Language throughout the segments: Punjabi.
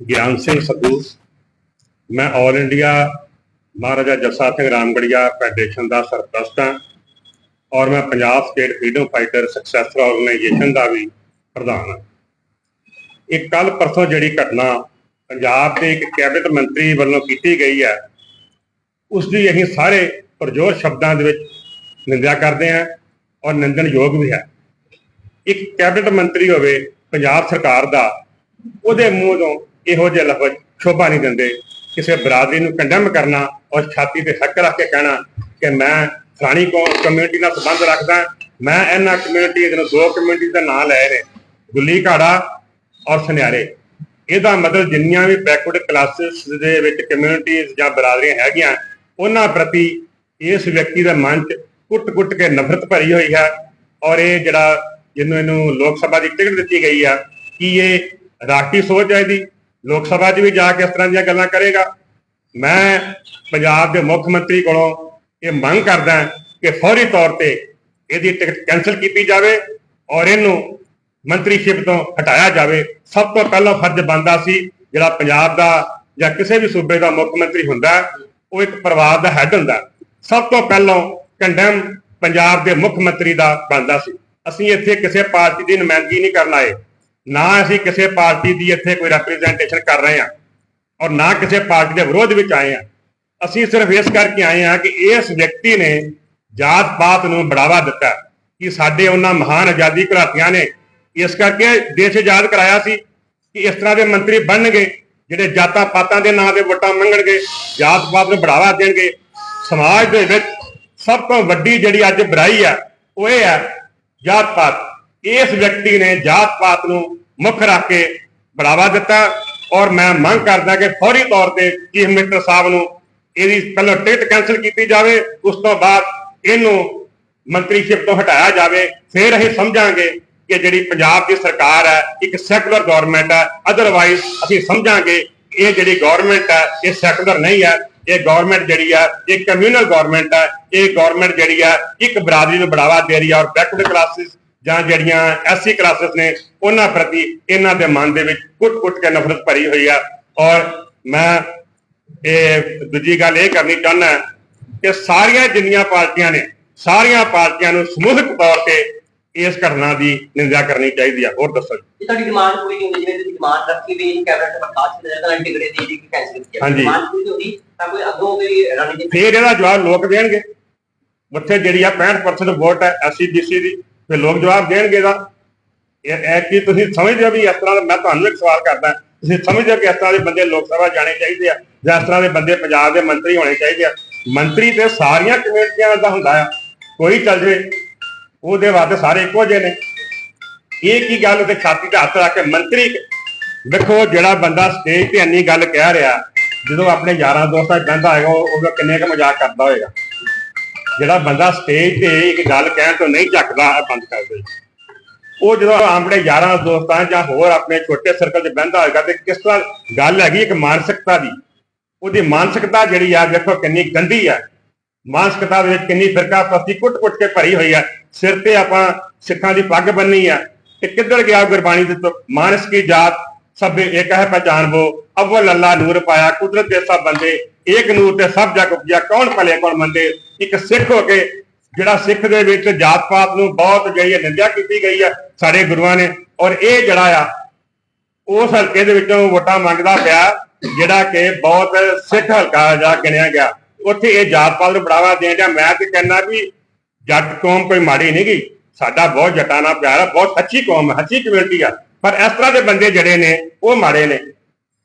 ਗਿਆਨ ਸਿੰਘ ਸੱਧੂ, ਮੈਂ all India Maharaja Jassa Singh Ramgarhia federation ਦਾ ਸਰਪ੍ਰਸਤ ਹਾਂ ਔਰ ਮੈਂ Punjab state freedom fighter successor organisation ਦਾ ਵੀ ਪ੍ਰਧਾਨ ਹਾਂ। ਇਹ ਕੱਲ ਪਰਸੋਂ ਜਿਹੜੀ ਘਟਨਾ ਪੰਜਾਬ ਦੇ ਇੱਕ ਕੈਬਨਿਟ ਮੰਤਰੀ ਵੱਲੋਂ ਕੀਤੀ ਗਈ ਹੈ ਉਸ ਦੀ ਅਸੀਂ ਸਾਰੇ ਪ੍ਰਜੋਰ ਸ਼ਬਦਾਂ ਦੇ ਵਿੱਚ ਨਿੰਦਿਆ ਕਰਦੇ ਹਾਂ ਔਰ ਨਿੰਦਣਯੋਗ ਵੀ ਹੈ। ਇੱਕ ਕੈਬਨਿਟ ਮੰਤਰੀ ਹੋਵੇ, ਪੰਜਾਬ ਸਰਕਾਰ ਦਾ, ਉਹਦੇ ਮੂੰਹ ਤੋਂ ਇਹੋ ਜਿਹੇ ਲਫ਼ਜ਼ ਸ਼ੋਭਾ ਨਹੀਂ ਦਿੰਦੇ। ਕਿਸੇ ਬਰਾਦਰੀ ਨੂੰ ਕੰਡੈਮ ਕਰਨਾ ਔਰ ਛਾਤੀ ਤੇ ਹੱਕ ਰੱਖ ਕੇ ਕਹਿਣਾ ਕਿ ਮੈਂ ਫਲਾਣੀ ਕਮਿਊਨਿਟੀ ਨਾਲ ਸੰਬੰਧ ਰੱਖਦਾ, ਮੈਂ ਇਹਨਾਂ ਕਮਿਊਨਿਟੀ ਦੇ ਦੋ ਕਮਿਊਨਿਟੀ ਦਾ ਨਾਮ ਲਏ ਨੇ ਗੁੱਲੀ ਘਾੜਾ ਔਰ ਸੁਨਿਆਰੇ। ਇਹਦਾ ਮਤਲਬ ਜਿੰਨੀਆਂ ਵੀ ਬੈਕਵਰਡ ਕਲਾਸਿਸ ਦੇ ਵਿੱਚ ਕਮਿਊਨਿਟੀਆਂ ਜਾਂ ਬਰਾਦਰੀਆਂ ਹੈਗੀਆਂ, ਉਹਨਾਂ ਪ੍ਰਤੀ ਇਸ ਵਿਅਕਤੀ ਦੇ ਮਨ 'ਚ ਕੁੱਟ-ਕੁੱਟ ਕੇ ਨਫ਼ਰਤ ਭਰੀ ਹੋਈ ਹੈ ਔਰ ਇਹ ਜਿਹੜਾ ਜਿਹਨੂੰ ਇਹਨੂੰ ਲੋਕ ਸਭਾ ਦੀ ਟਿਕਟ ਦਿੱਤੀ ਗਈ ਆ, ਕਿ ਇਹ ਰਾਸ਼ਟਰੀ ਸੋਚ ਹੈ ਇਹਦੀ? ਲੋਕ ਸਭਾ 'ਚ ਵੀ ਜਾ ਕੇ ਇਸ ਤਰ੍ਹਾਂ ਦੀਆਂ ਗੱਲਾਂ ਕਰੇਗਾ। ਮੈਂ ਪੰਜਾਬ ਦੇ ਮੁੱਖ ਮੰਤਰੀ ਕੋਲੋਂ ਇਹ ਮੰਗ ਕਰਦਾ ਕਿ ਫੌਰੀ ਤੌਰ ਤੇ ਇਹਦੀ ਟਿਕਟ ਕੈਨਸਲ ਕੀਤੀ ਜਾਵੇ ਔਰ ਇਹਨੂੰ ਮੰਤਰੀਸ਼ਿਪ ਤੋਂ ਹਟਾਇਆ ਜਾਵੇ। ਸਭ ਤੋਂ ਪਹਿਲਾਂ ਫਰਜ਼ ਬਣਦਾ ਸੀ, ਜਿਹੜਾ ਪੰਜਾਬ ਦਾ ਜਾਂ ਕਿਸੇ ਵੀ ਸੂਬੇ ਦਾ ਮੁੱਖ ਮੰਤਰੀ ਹੁੰਦਾ ਉਹ ਇੱਕ ਪਰਿਵਾਰ ਦਾ ਹੈੱਡ ਹੁੰਦਾ ਸਭ ਤੋਂ ਪਹਿਲਾਂ ਕੰਡੈਮ ਪੰਜਾਬ ਦੇ ਮੁੱਖ ਮੰਤਰੀ ਦਾ ਬਣਦਾ ਸੀ। ਅਸੀਂ ਇੱਥੇ ਕਿਸੇ ਪਾਰਟੀ ਦੀ ਨੁਮਾਇੰਦਗੀ ਨਹੀਂ ਕਰਨ ਆਏ। ਨਾ ਅਸੀਂ ਕਿਸੇ ਪਾਰਟੀ ਦੀ ਇੱਥੇ ਕੋਈ ਰਿਪਰੈਜ਼ੈਂਟੇਸ਼ਨ ਕਰ ਰਹੇ ਹਾਂ ਔਰ ਨਾ ਕਿਸੇ ਪਾਰਟੀ ਦੇ ਵਿਰੋਧ ਵਿੱਚ ਆਏ ਹਾਂ। ਅਸੀਂ ਸਿਰਫ ਇਸ ਕਰਕੇ ਆਏ ਹਾਂ ਕਿ ਇਸ ਵਿਅਕਤੀ ਨੇ ਜਾਤ ਪਾਤ ਨੂੰ ਬੜਾਵਾ ਦਿੱਤਾ ਕਿ ਸਾਡੇ ਉਹਨਾਂ ਮਹਾਨ ਆਜ਼ਾਦੀ ਘੁਲਾਟੀਆਂ ਨੇ ਇਸ ਕਰਕੇ ਦੇਸ਼ ਆਜ਼ਾਦ ਕਰਾਇਆ ਸੀ ਕਿ ਇਸ ਤਰ੍ਹਾਂ ਦੇ ਮੰਤਰੀ ਬਣਨਗੇ, ਜਿਹੜੇ ਜਾਤਾਂ ਪਾਤਾਂ ਦੇ ਨਾਂ ਤੇ ਵੋਟਾਂ ਮੰਗਣਗੇ ਜਾਤ ਪਾਤ ਨੂੰ ਬੜਾਵਾ ਦੇਣਗੇ। ਸਮਾਜ ਦੇ ਵਿੱਚ ਸਭ ਤੋਂ ਵੱਡੀ ਜਿਹੜੀ ਅੱਜ ਬੁਰਾਈ ਆ, ਉਹ ਇਹ ਹੈ ਜਾਤ ਪਾਤ ਇਸ ਵਿਅਕਤੀ ਨੇ ਜਾਤ ਪਾਤ ਨੂੰ ਮੁੱਖ ਰੱਖ ਕੇ ਬੜਾਵਾ ਦਿੱਤਾ ਔਰ ਮੈਂ ਮੰਗ ਕਰਦਾ ਕਿ ਫੌਰੀ ਤੌਰ ਤੇ ਚੀਫ ਮਿਨਿਸਟਰ ਸਾਹਿਬ ਨੂੰ ਇਹਦੀ ਪਹਿਲਾਂ ਟਿਕਟ ਕੈਨਸਲ ਕੀਤੀ ਜਾਵੇ, ਉਸ ਤੋਂ ਬਾਅਦ ਇਹਨੂੰ ਮੰਤਰੀਸ਼ਿਪ ਤੋਂ ਹਟਾਇਆ ਜਾਵੇ। ਫਿਰ ਅਸੀਂ ਸਮਝਾਂਗੇ ਕਿ ਜਿਹੜੀ ਪੰਜਾਬ ਦੀ ਸਰਕਾਰ ਹੈ, ਇੱਕ ਸੈਕੂਲਰ ਗਵਰਨਮੈਂਟ ਹੈ ਅਦਰਵਾਈਜ਼ ਅਸੀਂ ਸਮਝਾਂਗੇ ਇਹ ਜਿਹੜੀ ਗਵਰਨਮੈਂਟ ਹੈ, ਇਹ ਸੈਕੂਲਰ ਨਹੀਂ ਹੈ। ਇਹ ਗਵਰਨਮੈਂਟ ਜਿਹੜੀ ਹੈ, ਇਹ ਕਮਿਊਨਲ ਗਵਰਨਮੈਂਟ ਹੈ। ਇਹ ਗਵਰਨਮੈਂਟ ਜਿਹੜੀ ਹੈ, ਇੱਕ ਬਰਾਦਰੀ ਨੂੰ ਬੜਾਵਾ ਦੇ ਰਹੀ ਹੈ ਔਰ ਬੈਕਵਰਡ ਕਲਾਸਿਸ ਜਾਂ ਜਿਹੜੀਆਂ ਐਸਸੀ ਕਲਾਸਿਸ ਨੇ ਉਹਨਾਂ ਪ੍ਰਤੀ ਇਹਨਾਂ ਦੇ ਮਨ ਦੇ ਵਿੱਚ ਕੁੱਟ-ਕੁੱਟ ਕੇ ਨਫ਼ਰਤ ਭਰੀ ਹੋਈ ਹੈ ਔਰ ਮੈਂ ਇਹ ਦੂਜੀ ਗੱਲ ਇਹ ਕਰਨੀ ਚਾਹੁੰਦਾ ਕਿ ਸਾਰੀਆਂ ਜਿੰਨੀਆਂ ਪਾਰਟੀਆਂ ਨੇ ਸਾਰੀਆਂ ਪਾਰਟੀਆਂ ਨੂੰ ਸਮੂਹਿਕ ਤੌਰ ਤੇ ਇਸ ਘਟਨਾ ਦੀ ਨਿੰਦਾ ਕਰਨੀ ਚਾਹੀਦੀ ਹੈ ਹੋਰ ਦੱਸੋ ਜੀ। ਤੁਹਾਡੀ ਡਿਮਾਂਡ ਪੂਰੀ ਨਹੀਂ ਜਿਵੇਂ ਡਿਮਾਂਡ ਰੱਖੀ ਵੀ ਕੈਬਨਿਟ ਪ੍ਰਕਾਸ਼ ਦੇ ਨਾਲ ਟਿਕੜੇ ਦੀ ਜਿਹੜੀ ਕੈਂਸਲ ਕੀਤੀ। ਡਿਮਾਂਡ ਪੂਰੀ ਨਹੀਂ ਹੁੰਦੀ ਤਾਂ ਕੋਈ ਅੱਗੋਂ ਕੋਈ ਰਣਨੀਤੀ ਫੇਰ ਇਹਦਾ ਜਵਾਬ ਲੋਕ ਦੇਣਗੇ। ਉੱਥੇ ਜਿਹੜੀ ਆ 65% ਵੋਟ ਹੈ ਐਸਸੀ ਬੀਸੀ ਦੀ। ਤੇ ਲੋਕ ਜਵਾਬ ਦੇਣਗੇ ਦਾ ਇਹ ਇਹ ਕੀ ਤੁਸੀਂ ਸਮਝਦੇ ਹੋ ਵੀ ਇਸ ਤਰ੍ਹਾਂ ਦਾ ਮੈਂ ਤੁਹਾਨੂੰ ਇੱਕ ਸਵਾਲ ਕਰਦਾ, ਤੁਸੀਂ ਸਮਝਦੇ ਹੋ ਕਿ ਇਸ ਤਰ੍ਹਾਂ ਦੇ ਬੰਦੇ ਲੋਕ ਸਭਾ ਜਾਣੇ ਚਾਹੀਦੇ ਆ ਜਾਂ ਇਸ ਤਰ੍ਹਾਂ ਦੇ ਬੰਦੇ ਪੰਜਾਬ ਦੇ ਮੰਤਰੀ ਹੋਣੇ ਚਾਹੀਦੇ ਆ? ਮੰਤਰੀ ਤੇ ਸਾਰੀਆਂ ਕਮੇਟੀਆਂ ਦਾ ਹੁੰਦਾ ਆ, ਕੋਈ ਚੱਲ ਜੇ, ਉਹਦੇ ਵਾਸਤੇ ਸਾਰੇ ਇੱਕੋ ਜਿਹੇ ਨੇ। ਇਹ ਕੀ ਗੱਲ ਤੇ ਛਾਤੀ ਤੇ ਹੱਥ ਰੱਖ ਕੇ ਮੰਤਰੀ ਦੇਖੋ ਜਿਹੜਾ ਬੰਦਾ ਸਟੇਜ ਤੇ ਇੰਨੀ ਗੱਲ ਕਹਿ ਰਿਹਾ, ਜਦੋਂ ਆਪਣੇ ਯਾਰਾਂ ਦੋਸਤਾਂ 'ਚ ਬਹਿੰਦਾ ਹੋਏਗਾ ਉਹ ਕਿੰਨੇ ਕੁ ਮਜ਼ਾਕ ਕਰਦਾ ਹੋਏਗਾ। ਜਿਹੜਾ ਬੰਦਾ ਸਟੇਜ ਤੇ ਇੱਕ ਗੱਲ ਕਹਿਣ ਤੋਂ ਨਹੀਂ ਝੱਕਦਾ, ਇਹ ਬੰਦ ਕਰ ਦੇ। ਉਹ ਜਦੋਂ ਆਪਣੇ ਯਾਰਾਂ, ਦੋਸਤਾਂ ਜਾਂ ਹੋਰ ਆਪਣੇ ਛੋਟੇ ਸਰਕਲ 'ਚ ਬਹਿੰਦਾ ਹੋਏਗਾ ਤੇ ਕਿਸ ਤਰ੍ਹਾਂ ਗੱਲ ਹੈਗੀ ਇੱਕ ਮਾਨਸਿਕਤਾ ਦੀ। ਉਹਦੀ ਮਾਨਸਿਕਤਾ ਜਿਹੜੀ ਆ, ਦੇਖੋ ਕਿੰਨੀ ਗੰਦੀ ਆ। ਮਾਨਸਿਕਤਾ ਦੇ ਵਿੱਚ ਕਿੰਨੀ ਫਿਰਕਾ ਪ੍ਰਸਤੀ ਕੁੱਟ-ਕੁੱਟ ਕੇ ਭਰੀ ਹੋਈ ਆ। ਸਿਰ ਤੇ ਆਪਾਂ ਸਿੱਖਾਂ ਦੀ ਪੱਗ ਬੰਨੀ ਆ। ਤੇ ਕਿੱਧਰ ਗਿਆ ਗੁਰਬਾਣੀ ਦੇ ਤੋਂ ਮਾਨਸ ਕੀ ਜਾਤ? ਸਭੇ ਇੱਕ ਹੈ ਪਛਾਨਬੋ ਅਵਲ ਅੱਲਾ ਨੂਰ ਪਾਇਆ, ਕੁਦਰਤ ਦੇ ਸਭ ਬੰਦੇ, ਏਕ ਨੂਰ ਤੇ ਸਭ ਜਗ ਉਪਜਿਆ, ਕੌਣ ਭਲੇ, ਕੌਣ ਮੰਦੇ? ਇੱਕ ਸਿੱਖ ਹੋ ਕੇ, ਜਿਹੜਾ ਸਿੱਖ ਦੇ ਵਿੱਚ ਜਾਤ ਪਾਤ ਨੂੰ ਬਹੁਤ ਜਿਹੜੀ ਹੈ ਨਿੰਦਿਆ ਕੀਤੀ ਗਈ ਆ ਸਾਡੇ ਗੁਰੂਆਂ ਨੇ, ਔਰ ਇਹ ਜਿਹੜਾ ਆ, ਉਸ ਹਲਕੇ ਦੇ ਵਿੱਚੋਂ ਵੋਟਾਂ ਮੰਗਦਾ ਪਿਆ, ਜਿਹੜਾ ਕਿ ਬਹੁਤ ਸਿੱਖ ਹਲਕਾ ਜਾ ਗਿਣਿਆ ਗਿਆ। ਉੱਥੇ ਇਹ ਜਾਤ ਪਾਤ ਨੂੰ ਬੜਾਵਾ ਦੇਣ ਦਾ ਮੈਂ ਤੇ ਕਹਿੰਦਾ ਵੀ ਜੱਟ ਕੌਮ ਕੋਈ ਮਾੜੀ ਨਹੀਂ ਗਈ ਸਾਡਾ ਬਹੁਤ ਜੱਟਾਂ ਨਾਲ ਪਿਆਰ ਆ, ਬਹੁਤ ਅੱਛੀ ਕੌਮ ਹੈ ਅੱਛੀ ਕਮਿਊਨਿਟੀ ਆ। ਪਰ ਇਸ ਤਰ੍ਹਾਂ ਦੇ ਬੰਦੇ ਜਿਹੜੇ ਨੇ ਉਹ ਮਾੜੇ ਨੇ।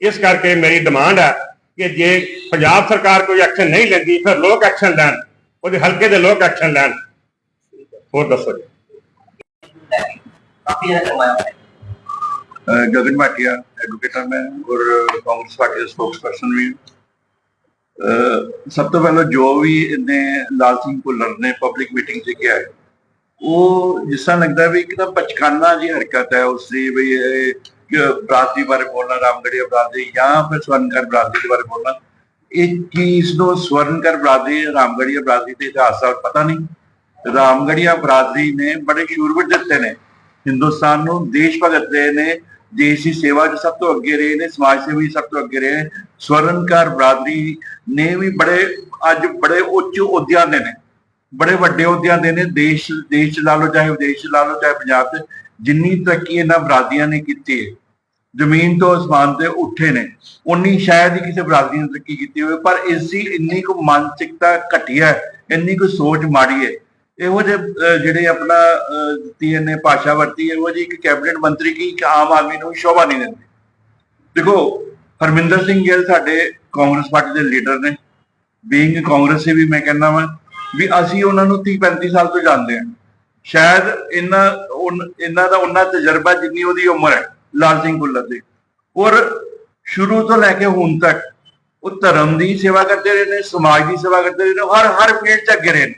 ਇਸ ਕਰਕੇ ਮੇਰੀ ਡਿਮਾਂਡ ਹੈ ਕਿ ਜੇ ਪੰਜਾਬ ਸਰਕਾਰ ਕੋਈ ਐਕਸ਼ਨ ਨਹੀਂ ਲੈਂਦੀ ਫਿਰ ਲੋਕ ਐਕਸ਼ਨ ਲੈਣ ਉਹਦੇ ਹਲਕੇ ਦੇ ਲੋਕ ਐਕਸ਼ਨ ਲੈਣ। ਹੋਰ ਦੱਸੋ ਜੀ। ਗਗਨ ਭਾਟੀਆ ਐਡਵੋਕੇਟ ਹਾਂ ਮੈਂ ਔਰ ਕਾਂਗਰਸ ਪਾਰਟੀ ਦਾ ਸਪੋਕਸਪਰਸਨ ਵੀ ਸਭ ਤੋਂ ਪਹਿਲਾਂ ਜੋ ਵੀ ਇਹਨੇ ਲਾਲ ਸਿੰਘ ਭੁੱਲਰ ਨੇ ਪਬਲਿਕ ਮੀਟਿੰਗ 'ਚ ਕਿਹਾ ਹੈ ਉਹ ਜਿਸ ਤਰ੍ਹਾਂ ਲੱਗਦਾ ਵੀ ਇੱਕ ਤਾਂ ਪਚਖਾਨਾ ਜੀ ਹਰਕਤ ਹੈ ਉਸ ਦੀ ਵੀ ਇਹ ਕਿ ਬਰਾਦਰੀ ਬਾਰੇ ਬੋਲਣਾ ਰਾਮਗੜੀਆ ਬਰਾਦਰੀ ਜਾਂ ਫਿਰ ਸਵਰਨਕਰ ਬਰਾਦਰੀ ਦੇ ਬਾਰੇ ਬੋਲਣਾ। ਇਹ ਕੀ ਇਸ ਨੂੰ ਸਵਰਨਕਰ ਬਰਾਦਰੀ ਰਾਮਗੜੀਆ ਬਰਾਦਰੀ ਦੇ ਇਤਿਹਾਸ ਦਾ ਪਤਾ ਨਹੀਂ। ਰਾਮਗੜੀਆ ਬਰਾਦਰੀ ਨੇ ਬੜੇ ਸ਼ੂਰਵੀਰ ਦਿੱਤੇ ਨੇ। ਹਿੰਦੁਸਤਾਨ ਨੂੰ ਦੇਸ਼ ਭਗਤ ਦੇ ਨੇ, ਦੇਸ਼ ਦੀ ਸੇਵਾ 'ਚ ਸਭ ਤੋਂ ਅੱਗੇ ਰਹੇ ਨੇ, ਸਮਾਜ ਸੇਵੀ ਸਭ ਤੋਂ ਅੱਗੇ ਰਹੇ ਨੇ। ਸਵਰਨਕਾਰ ਬਰਾਦਰੀ ਨੇ ਵੀ ਬੜੇ, ਅੱਜ ਬੜੇ ਉੱਚ ਅਹੁਦਿਆਂ ਦੇ ਨੇ। ਬੜੇ ਵੱਡੇ ਅਹੁਦਿਆਂ ਦੇ ਨੇ ਦੇਸ਼ ਦੇਸ਼ 'ਚ ਲਾ ਲਓ ਚਾਹੇ ਵਿਦੇਸ਼ 'ਚ ਲਾ ਲਓ ਚਾਹੇ ਪੰਜਾਬ 'ਚ ਜਿੰਨੀ ਤਰੱਕੀ ਇਹਨਾਂ ਬਰਾਦਰੀਆਂ ਨੇ ਕੀਤੀ ਹੈ ਜ਼ਮੀਨ ਤੋਂ ਅਸਮਾਨ ਤੇ ਉੱਠੇ ਨੇ ਉਨੀ ਸ਼ਾਇਦ ਹੀ ਕਿਸੇ ਬਰਾਦਰੀ ਨੇ ਤਰੱਕੀ ਕੀਤੀ ਹੋਵੇ ਪਰ ਇਸ ਦੀ ਇੰਨੀ ਕੁ ਮਾਨਸਿਕਤਾ ਘਟੀਆ ਹੈ ਇੰਨੀ ਕੁ ਸੋਚ ਮਾੜੀ ਹੈ ਇਹੋ ਜਿਹੇ ਜਿਹੜੇ ਆਪਣਾ ਅਹ, ਦਿੱਤੀ ਇਹਨੇ ਭਾਸ਼ਾ ਵਰਤੀ ਇਹੋ ਜਿਹੀ ਇੱਕ ਕੈਬਨਿਟ ਮੰਤਰੀ ਕੀ ਇੱਕ ਆਮ ਆਦਮੀ ਨੂੰ ਸ਼ੋਭਾ ਨਹੀਂ ਦਿੰਦੀ। ਦੇਖੋ ਹਰਮਿੰਦਰ ਸਿੰਘ ਗਿੱਲ ਸਾਡੇ ਕਾਂਗਰਸ ਪਾਰਟੀ ਦੇ ਲੀਡਰ ਨੇ ਬੀਇੰਗ ਕਾਂਗਰਸੀ ਵੀ ਮੈਂ ਕਹਿੰਦਾ ਵਾਂ ਵੀ ਅਸੀਂ ਉਹਨਾਂ ਨੂੰ 30 35 ਸਾਲ ਤੋਂ ਜਾਣਦੇ ਹਾਂ। ਸ਼ਾਇਦ ਇਹਨਾਂ ਉਨ- ਇਹਨਾਂ ਦਾ ਉਹਨਾਂ ਤਜਰਬਾ ਜਿੰਨੀ ਉਹਦੀ ਉਮਰ ਹੈ, ਲਾਲ ਸਿੰਘ ਭੁੱਲਰ ਦੀ। ਔਰ ਸ਼ੁਰੂ ਤੋਂ ਲੈ ਕੇ ਹੁਣ ਤੱਕ ਉਹ ਧਰਮ ਦੀ ਸੇਵਾ ਕਰਦੇ ਰਹੇ ਨੇ, ਸਮਾਜ ਦੀ ਸੇਵਾ ਕਰਦੇ ਰਹੇ ਨੇ ਹਰ ਹਰ ਫੀਲਡ 'ਚ ਅੱਗੇ ਰਹੇ ਨੇ।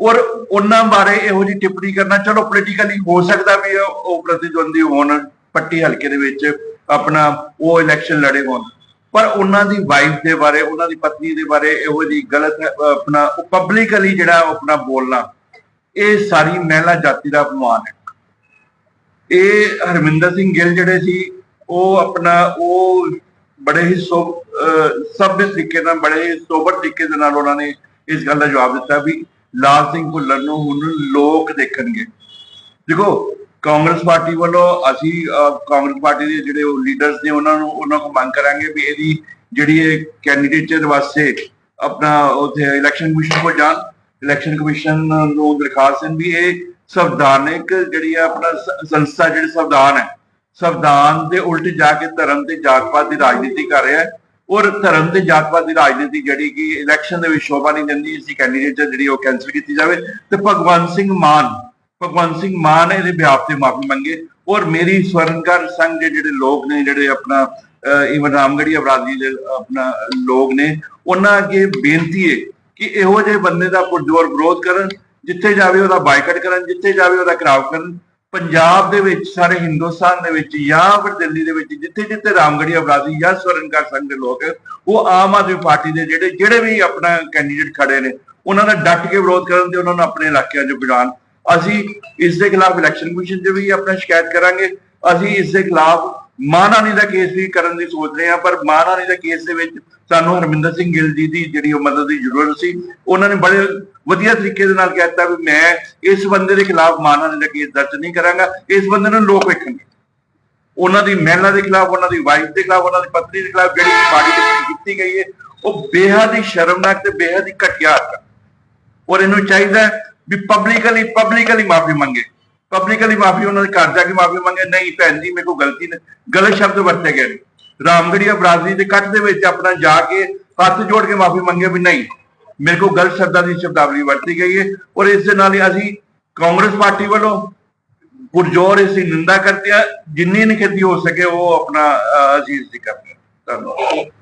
ਔਰ ਉਹਨਾਂ ਬਾਰੇ ਇਹੋ ਜਿਹੀ ਟਿੱਪਣੀ ਕਰਨਾ, ਚਲੋ ਪੋਲੀਟੀਕਲੀ ਹੋ ਸਕਦਾ ਵੀ ਉਹ ਪ੍ਰਤੀਦਵੰਦੀ ਹੋਣ, ਪੱਟੀ ਹਲਕੇ ਦੇ ਵਿੱਚ ਆਪਣਾ ਉਹ ਇਲੈਕਸ਼ਨ ਲੜੇ ਹੋਣ। ਪਰ ਉਹਨਾਂ ਦੀ ਵਾਈਫ ਦੇ ਬਾਰੇ ਉਹਨਾਂ ਦੀ ਪਤਨੀ ਦੇ ਬਾਰੇ ਇਹੋ ਜਿਹੀ ਗਲਤ ਅਹ, ਆਪਣਾ ਪਬਲਿਕਲੀ ਜਿਹੜਾ ਉਹ ਆਪਣਾ ਬੋਲਣਾ ਇਹ ਸਾਰੀ ਮਹਿਲਾ ਜਾਤੀ ਦਾ ਅਪਮਾਨ ਹੈ। ਇਹ ਹਰਮਿੰਦਰ ਸਿੰਘ ਗਿੱਲ ਜਿਹੜੇ ਸੀ ਉਹ ਆਪਣਾ ਉਹ ਬੜੇ ਹੀ ਸੋ ਅਹ, ਸਭ्य ਤਰੀਕੇ ਨਾਲ ਬੜੇ ਹੀ ਸੋਬਰ ਤਰੀਕੇ ਦੇ ਨਾਲ ਉਹਨਾਂ ਨੇ ਇਸ ਗੱਲ ਦਾ ਜਵਾਬ ਦਿੱਤਾ ਵੀ ਲਾਲ ਸਿੰਘ ਭੁੱਲਰ ਨੂੰ ਹੁਣ ਲੋਕ ਦੇਖਣਗੇ। ਦੇਖੋ ਕਾਂਗਰਸ ਪਾਰਟੀ ਵੱਲੋਂ ਅਸੀਂ ਕਾਂਗਰਸ ਪਾਰਟੀ ਦੇ ਜਿਹੜੇ ਉਹ ਲੀਡਰਸ ਨੇ, ਉਹਨਾਂ ਨੂੰ, ਉਹਨਾਂ ਕੋਲ ਮੰਗ ਕਰਾਂਗੇ ਵੀ ਇਹਦੀ ਜਿਹੜੀ ਇਹ ਕੈਂਡੀਡੇਟਰ ਵਾਸਤੇ ਆਪਣਾ ਉਥੇ ਇਲੈਕਸ਼ਨ ਕਮਿਸ਼ਨ ਕੋਲ ਜਾਣ। ਇਲੈਕਸ਼ਨ ਕਮਿਸ਼ਨ ਨੂੰ ਦਰਖਾਸਤ ਦੇਣ ਵੀ ਇਹ ਸੰਵਿਧਾਨਿਕ ਜਿਹੜੀ ਆ ਆਪਣਾ ਸੰਸਥਾ ਜਿਹੜੀ ਸੰਵਿਧਾਨ ਹੈ। ਸੰਵਿਧਾਨ ਦੇ ਉਲਟ ਜਾ ਕੇ ਧਰਮ ਤੇ ਜਾਤਪਾਤ ਦੀ ਰਾਜਨੀਤੀ ਕਰ ਰਿਹਾ ਹੈ। ਔਰ ਧਰਮ ਤੇ ਜਾਤਪਾਤ ਦੀ ਰਾਜਨੀਤੀ ਜਿਹੜੀ ਕਿ ਇਲੈਕਸ਼ਨ ਦੇ ਵਿੱਚ ਸ਼ੋਭਾ ਨਹੀਂ ਦਿੰਦੀ, ਇਸੀ ਕੈਂਡੀਡੇਟ ਜਿਹੜੀ ਉਹ ਕੈਂਸਲ ਕੀਤੀ ਜਾਵੇ। ਤੇ ਭਗਵੰਤ ਸਿੰਘ ਮਾਨ ਭਗਵੰਤ ਸਿੰਘ ਮਾਨ ਇਹਦੇ ਬਿਆਪ ਤੇ ਮਾਫੀ ਮੰਗੇ। ਔਰ ਮੇਰੀ ਸਵਰਨਕਾਰ ਸੰਘ ਦੇ ਜਿਹੜੇ ਲੋਕ ਨੇ, ਜਿਹੜੇ ਆਪਣਾ ਇਵਨ ਰਾਮਗੜੀ ਅਪਰਾਧੀ ਦੇ ਆਪਣਾ ਲੋਕ ਨੇ, ਉਹਨਾਂ ਅੱਗੇ ਬੇਨਤੀ ਹੈ ਕਿ ਇਹੋ ਜਿਹੇ ਬੰਦੇ ਦਾ ਪੁਰਜੋਰ ਵਿਰੋਧ ਕਰਨ, ਜਿੱਥੇ ਜਾਵੇ ਉਹਦਾ ਬਾਈਕਾਟ ਕਰਨ, ਜਿੱਥੇ ਜਾਵੇ ਉਹਦਾ ਘਰਾਵ ਕਰਨ। ਪੰਜਾਬ ਦੇ ਵਿੱਚ, ਸਾਰੇ ਹਿੰਦੁਸਤਾਨ ਦੇ ਵਿੱਚ ਜਾਂ ਫਿਰ ਦਿੱਲੀ ਦੇ ਵਿੱਚ, ਜਿੱਥੇ ਜਿੱਥੇ ਰਾਮਗੜੀ ਅਪਰਾਧੀ ਜਾਂ ਸਵਰਨਕਾਰ ਸੰਘ ਦੇ ਲੋਕ ਉਹ ਆਮ ਆਦਮੀ ਪਾਰਟੀ ਦੇ ਜਿਹੜੇ ਜਿਹੜੇ ਵੀ ਆਪਣਾ ਕੈਂਡੀਡੇਟ ਖੜੇ ਨੇ, ਉਹਨਾਂ ਦਾ ਡਟ ਕੇ ਵਿਰੋਧ ਕਰਨ ਤੇ ਉਹਨਾਂ ਨੂੰ ਆਪਣੇ ਇਲਾਕਿਆਂ 'ਚ ਬੁਲਾਉਣ ਅਸੀਂ ਇਸ ਦੇ ਖਿਲਾਫ ਇਲੈਕਸ਼ਨ ਕਮਿਸ਼ਨ 'ਚ ਵੀ ਆਪਣਾ ਸ਼ਿਕਾਇਤ ਕਰਾਂਗੇ। ਅਸੀਂ ਇਸ ਦੇ ਖਿਲਾਫ ਮਾਨਹਾਨੀ ਦਾ ਕੇਸ ਵੀ ਕਰਨ ਦੀ ਸੋਚ ਰਹੇ ਹਾਂ, ਪਰ ਮਾਨਹਾਨੀ ਦਾ ਕੇਸ ਦੇ ਵਿੱਚ ਸਾਨੂੰ ਹਰਮਿੰਦਰ ਸਿੰਘ ਗਿੱਲ ਜੀ ਦੀ ਜਿਹੜੀ ਉਹ ਮਦਦ ਦੀ ਜ਼ਰੂਰਤ ਸੀ, ਉਹਨਾਂ ਨੇ ਬੜੇ ਵਧੀਆ ਤਰੀਕੇ ਦੇ ਨਾਲ ਕਹਿਤਾ ਵੀ ਮੈਂ ਇਸ ਬੰਦੇ ਦੇ ਖਿਲਾਫ ਮਾਨਹਾਨੀ ਦਾ ਕੇਸ ਦਰਜ ਨਹੀਂ ਕਰਾਂਗਾ, ਇਸ ਬੰਦੇ ਨੂੰ ਲੋਕ ਵੇਖਣਗੇ। ਉਹਨਾਂ ਦੀ ਮਹਿਲਾ ਦੇ ਖਿਲਾਫ, ਉਹਨਾਂ ਦੀ ਵਾਈਫ ਦੇ ਖਿਲਾਫ, ਉਹਨਾਂ ਦੀ ਪਤਨੀ ਦੇ ਖਿਲਾਫ ਜਿਹੜੀ ਮਾੜੀ ਕੀਤੀ ਗਈ ਹੈ, ਉਹ ਬੇਹੱਦ ਹੀ ਸ਼ਰਮਨਾਕ ਤੇ ਬੇਹੱਦ ਹੀ ਘਟੀਆ ਹੈ ਔਰ ਇਹਨੂੰ ਚਾਹੀਦਾ ਵੀ ਪਬਲਿਕਲੀ ਪਬਲਿਕਲੀ ਮਾਫੀ ਮੰਗੇ। ਪਬਲਿਕਲੀ ਮਾਫੀ, ਉਹਨਾਂ ਦੇ ਘਰ ਜਾ ਕੇ ਮਾਫੀ ਮੰਗੇ, ਨਹੀਂ ਭੈਣ ਜੀ, ਮੇਰੇ ਕੋਲ ਗਲਤੀ ਨੇ ਗਲਤ ਸ਼ਬਦ ਵਰਤੇ ਗਏ ਨੇ। ਰਾਮਗੜੀਆ ਬਰਾਦਰੀ ਦੇ ਕੱਟ ਦੇ ਵਿੱਚ ਆਪਣਾ ਜਾ ਕੇ ਹੱਥ ਜੋੜ ਕੇ ਮਾਫੀ ਮੰਗੇ ਵੀ ਨਹੀਂ। ਮੇਰੇ ਕੋਲ ਗਲਤ ਸ਼ਬਦਾਂ ਦੀ ਸ਼ਬਦਾਵਲੀ ਵਰਤੀ ਗਈ ਹੈ ਔਰ ਇਸ ਦੇ ਨਾਲ ਹੀ ਅਸੀਂ ਕਾਂਗਰਸ ਪਾਰਟੀ ਵੱਲੋਂ ਪੁਰਜੋਰ ਇਸ ਦੀ ਨਿੰਦਾ ਕਰਦੇ ਹਾਂ। ਜਿੰਨੀ ਨਿਖੇਧੀ ਹੋ ਸਕੇ, ਉਹ ਆਪਣਾ ਅਸੀਂ ਇਸ ਦੀ ਕਰਦੇ ਹਾਂ। ਧੰਨਵਾਦ।